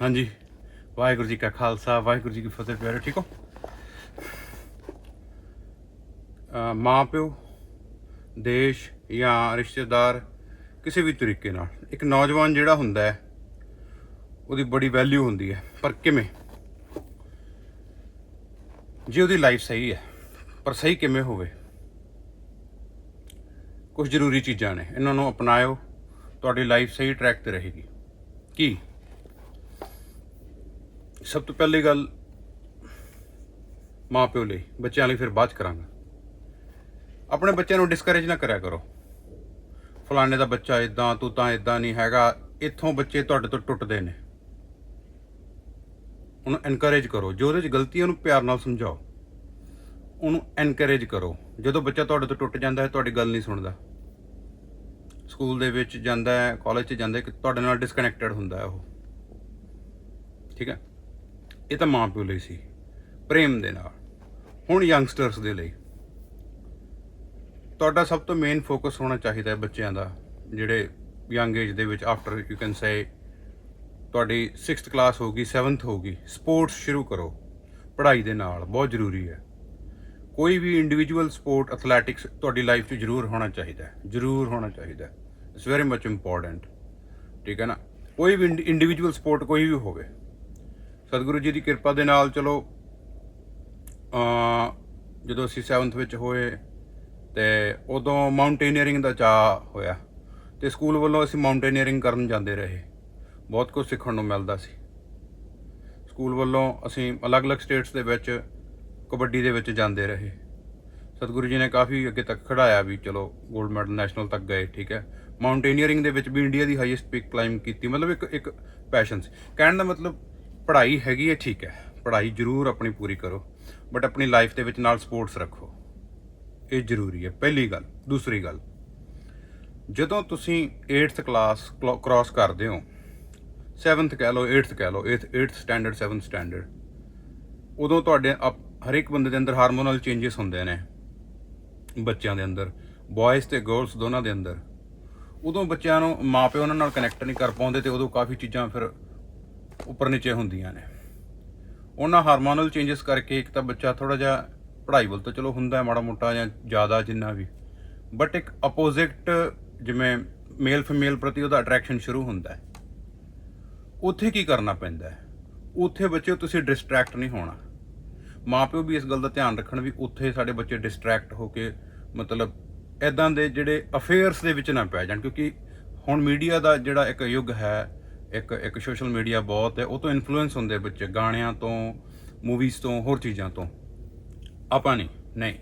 ਹਾਂਜੀ। ਵਾਹਿਗੁਰੂ ਜੀ ਕਾ ਖਾਲਸਾ, ਵਾਹਿਗੁਰੂ ਜੀ ਕੀ ਫਤਿਹ ਪਿਆਰੇ, ਠੀਕ ਹੋ? ਮਾਂ, ਪਿਓ, ਦੇਸ਼ ਜਾਂ ਰਿਸ਼ਤੇਦਾਰ ਕਿਸੇ ਵੀ ਤਰੀਕੇ ਨਾਲ, ਇੱਕ ਨੌਜਵਾਨ ਜਿਹੜਾ ਹੁੰਦਾ ਹੈ, ਉਹਦੀ ਬੜੀ ਵੈਲਿਊ ਹੁੰਦੀ ਹੈ। ਪਰ ਕਿਵੇਂ? ਜੇ ਉਹਦੀ ਲਾਈਫ ਸਹੀ ਹੈ, ਪਰ ਸਹੀ ਕਿਵੇਂ ਹੋਵੇ? ਕੁਝ ਜ਼ਰੂਰੀ ਚੀਜ਼ਾਂ ਨੇ, ਇਹਨਾਂ ਨੂੰ ਅਪਣਾਇਓ, ਤੁਹਾਡੀ ਲਾਈਫ ਸਹੀ ਟਰੈਕ ਤੇ ਰਹੇਗੀ। ਕੀ? ਸਭ ਤੋਂ ਪਹਿਲੀ ਗੱਲ ਮਾਂ ਪਿਓ ਲਈ, ਬੱਚਿਆਂ ਲਈ ਫਿਰ ਬਾਅਦ 'ਚ ਕਰਾਂਗਾ। ਆਪਣੇ ਬੱਚਿਆਂ ਨੂੰ ਡਿਸਕਰੇਜ ਨਾ ਕਰਿਆ ਕਰੋ। ਫਲਾਣੇ ਦਾ ਬੱਚਾ ਇਦਾਂ ਤੂੰ ਤਾਂ ਇਦਾਂ ਨਹੀਂ ਹੈਗਾ, ਇੱਥੋਂ ਬੱਚੇ ਤੁਹਾਡੇ ਤੋਂ ਟੁੱਟਦੇ ਨੇ। ਉਹਨੂੰ ਐਨਕਰੇਜ ਕਰੋ, ਜੋ ਉਹਦੇ 'ਚ ਗਲਤੀ ਉਹਨੂੰ ਪਿਆਰ ਨਾਲ ਸਮਝਾਓ। ਉਹਨੂੰ ਐਨਕਰੇਜ ਕਰੋ, ਜਦੋਂ ਬੱਚਾ ਤੁਹਾਡੇ ਤੋਂ ਟੁੱਟ ਜਾਂਦਾ ਹੈ, ਤੁਹਾਡੀ ਗੱਲ ਨਹੀਂ ਸੁਣਦਾ। ਸਕੂਲ ਦੇ ਵਿੱਚ ਜਾਂਦਾ ਹੈ ਕਾਲਜ 'ਚ ਜਾਂਦਾ ਹੈ ਕਿ ਤੁਹਾਡੇ ਨਾਲ ਡਿਸਕਨੈਕਟਡ ਹੁੰਦਾ ਹੈ ਉਹ। ਠੀਕ ਹੈ? ਇਹ ਤਾਂ ਮਾਂ ਪਿਓ ਲਈ ਸੀ, ਪ੍ਰੇਮ ਦੇ ਨਾਲ, ਹੁਣ ਯੰਗਸਟਰਸ ਦੇ ਲਈ। ਤੁਹਾਡਾ ਸਭ ਤੋਂ ਮੇਨ ਫੋਕਸ ਹੋਣਾ ਚਾਹੀਦਾ ਹੈ ਬੱਚਿਆਂ ਦਾ, ਜਿਹੜੇ ਯੰਗ ਏਜ ਦੇ ਵਿੱਚ ਆਫਟਰ ਯੂ ਕੈਨ ਸੇ ਤੁਹਾਡੀ 6th ਕਲਾਸ ਹੋਗੀ 7th ਹੋਗੀ ਸਪੋਰਟਸ ਸ਼ੁਰੂ ਕਰੋ, ਪੜ੍ਹਾਈ ਦੇ ਨਾਲ, ਬਹੁਤ ਜ਼ਰੂਰੀ ਹੈ। ਕੋਈ ਵੀ ਇੰਡੀਵਿਜੂਅਲ ਸਪੋਰਟ ਐਥਲੈਟਿਕਸ ਤੁਹਾਡੀ ਲਾਈਫ 'ਚ ਜ਼ਰੂਰ ਹੋਣਾ ਚਾਹੀਦਾ ਹੈ, ਜ਼ਰੂਰ ਹੋਣਾ ਚਾਹੀਦਾ ਹੈ। ਇਟਸ ਵੈਰੀ ਮੱਚ ਇੰਪੋਰਟੈਂਟ ਠੀਕ ਹੈ ਨਾ? ਕੋਈ ਵੀ ਇੰਡੀਵਿਜੂਅਲ ਸਪੋਰਟ ਕੋਈ ਵੀ ਹੋਵੇ ਸਤਿਗੁਰੂ ਜੀ ਦੀ ਕਿਰਪਾ ਦੇ ਨਾਲ, ਚਲੋ ਅ ਜਦੋਂ ਅਸੀਂ 7th ਵਿੱਚ ਹੋਏ, ਤੇ ਉਦੋਂ ਮਾਊਂਟੇਨੀਅਰਿੰਗ ਦਾ ਚਾਹ ਹੋਇਆ ਤੇ ਸਕੂਲ ਵੱਲੋਂ ਅਸੀਂ ਮਾਊਂਟੇਨੀਅਰਿੰਗ ਕਰਨ ਜਾਂਦੇ ਰਹੇ। ਬਹੁਤ ਕੁਝ ਸਿੱਖਣ ਨੂੰ ਮਿਲਦਾ ਸੀ। ਸਕੂਲ ਵੱਲੋਂ ਅਸੀਂ ਅਲੱਗ-ਅਲੱਗ ਸਟੇਟਸ ਦੇ ਵਿੱਚ, ਕਬੱਡੀ ਦੇ ਵਿੱਚ ਜਾਂਦੇ ਰਹੇ। ਸਤਿਗੁਰੂ ਜੀ ਨੇ ਕਾਫੀ ਅੱਗੇ ਤੱਕ ਖੜਾਇਆ ਵੀ, ਚਲੋ 골ਡ ਮੈਡਲ ਨੈਸ਼ਨਲ ਤੱਕ ਗਏ, ਠੀਕ ਹੈ। ਮਾਊਂਟੇਨੀਅਰਿੰਗ ਦੇ ਵਿੱਚ ਵੀ ਇੰਡੀਆ ਦੀ ਹਾਈਐਸਟ ਪੀਕ ਕਲਾਈਮ ਕੀਤੀ, ਮਤਲਬ ਇੱਕ ਇੱਕ ਪੈਸ਼ਨ ਸੀ। ਕਹਿਣ ਦਾ ਮਤਲਬ ਪੜ੍ਹਾਈ ਹੈਗੀ ਹੈ, ਠੀਕ ਹੈ। ਪੜ੍ਹਾਈ ਜ਼ਰੂਰ ਆਪਣੀ ਪੂਰੀ ਕਰੋ ਬਟ ਆਪਣੀ ਲਾਈਫ ਦੇ ਵਿੱਚ ਨਾਲ ਸਪੋਰਟਸ ਰੱਖੋ। ਇਹ ਜ਼ਰੂਰੀ ਹੈ। ਪਹਿਲੀ ਗੱਲ। ਦੂਸਰੀ ਗੱਲ, ਜਦੋਂ ਤੁਸੀਂ 8th ਕਲਾਸ ਕ੍ਰਾਸ ਕਰਦੇ ਹੋ 7th ਕਹਿ ਲਓ 8th ਕਹਿ ਲਓ 8th 8th standard 7th standard ਉਦੋਂ ਤੁਹਾਡੇ ਆਪ- ਹਰ ਇੱਕ ਬੰਦੇ ਦੇ ਅੰਦਰ ਹਾਰਮੋਨਲ ਚੇਂਜਸ ਹੁੰਦੇ ਨੇ। ਬੱਚਿਆਂ ਦੇ ਅੰਦਰ ਬॉयਜ਼ ਤੇ ਗਰਲਸ ਦੋਨਾਂ ਦੇ ਅੰਦਰ। ਉਦੋਂ ਬੱਚਿਆਂ ਨੂੰ ਮਾਪਿਓ ਉਹਨਾਂ ਨਾਲ ਕਨੈਕਟ ਨਹੀਂ ਕਰ ਪਾਉਂਦੇ ਤੇ ਉਦੋਂ ਕਾਫੀ ਚੀਜ਼ਾਂ ਫਿਰ ਉੱਪਰ ਨੀਚੇ ਹੁੰਦੀਆਂ ਨੇ। ਉਹਨਾਂ ਹਾਰਮੋਨਲ ਚੇਂਜਸ ਕਰਕੇ ਇੱਕ ਤਾਂ ਬੱਚਾ ਥੋੜਾ ਜਿਹਾ ਪੜ੍ਹਾਈ ਵੱਲ ਤਾਂ ਚਲੋ ਹੁੰਦਾ ਮਾੜਾ ਮੋਟਾ ਜਾਂ ਜ਼ਿਆਦਾ ਜਿੰਨਾ ਵੀ। ਬਟ ਇੱਕ ਆਪੋਜ਼ਿਟ ਜਿਵੇਂ ਮੇਲ ਫੀਮੇਲ ਪ੍ਰਤੀ ਉਹਦਾ ਅਟਰੈਕਸ਼ਨ ਸ਼ੁਰੂ ਹੁੰਦਾ ਹੈ। ਉੱਥੇ ਕੀ ਕਰਨਾ ਪੈਂਦਾ ਹੈ? ਉੱਥੇ ਬੱਚੇ ਤੁਸੀਂ ਡਿਸਟਰੈਕਟ ਨਹੀਂ ਹੋਣਾ। ਮਾਪਿਓ ਵੀ ਇਸ ਗੱਲ ਦਾ ਧਿਆਨ ਰੱਖਣ ਵੀ ਉੱਥੇ ਸਾਡੇ ਬੱਚੇ ਡਿਸਟਰੈਕਟ ਹੋ ਕੇ ਮਤਲਬ ਐਦਾਂ ਦੇ ਜਿਹੜੇ ਅਫੇਅਰਸ ਦੇ ਵਿੱਚ ਨਾ ਪੈ ਜਾਣ, ਕਿਉਂਕਿ ਹੁਣ ਮੀਡੀਆ ਦਾ ਜਿਹੜਾ ਇੱਕ ਯੁੱਗ ਹੈ ਇੱਕ ਇੱਕ ਸੋਸ਼ਲ ਮੀਡੀਆ ਬਹੁਤ ਹੈ, ਉਹ ਤੋਂ ਇਨਫਲੂਐਂਸ ਹੁੰਦੇ ਬੱਚੇ, ਗਾਣਿਆਂ ਤੋਂ ਮੂਵੀਜ਼ ਤੋਂ, ਹੋਰ ਚੀਜ਼ਾਂ ਤੋਂ। ਆਪਾਂ ਨਹੀਂ ਨਹੀਂ।